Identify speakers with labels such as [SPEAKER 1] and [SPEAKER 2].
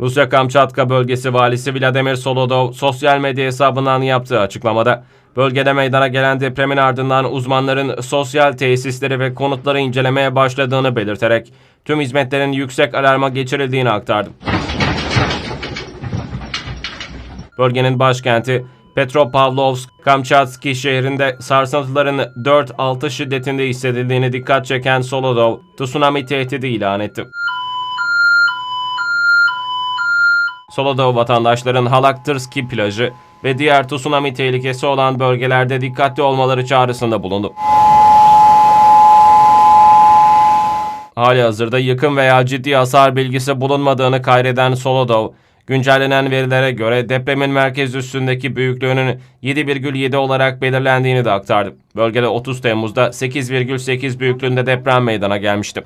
[SPEAKER 1] Rusya Kamçatka bölgesi valisi Vladimir Solodov sosyal medya hesabından yaptığı açıklamada bölgede meydana gelen depremin ardından uzmanların sosyal tesisleri ve konutları incelemeye başladığını belirterek tüm hizmetlerin yüksek alarma geçirildiğini aktardı. Bölgenin başkenti Petropavlovsk, Kamçatski şehrinde sarsıntıların 4-6 şiddetinde hissedildiğini dikkat çeken Solodov, tsunami tehdidi ilan etti. Solodov vatandaşların Halaktırsky plajı ve diğer tsunami tehlikesi olan bölgelerde dikkatli olmaları çağrısında bulundu. Hali hazırda yıkım veya ciddi hasar bilgisi bulunmadığını kaydeden Solodov, güncellenen verilere göre depremin merkez üstündeki büyüklüğünün 7,7 olarak belirlendiğini de aktardı. Bölgede 30 Temmuz'da 8,8 büyüklüğünde deprem meydana gelmişti.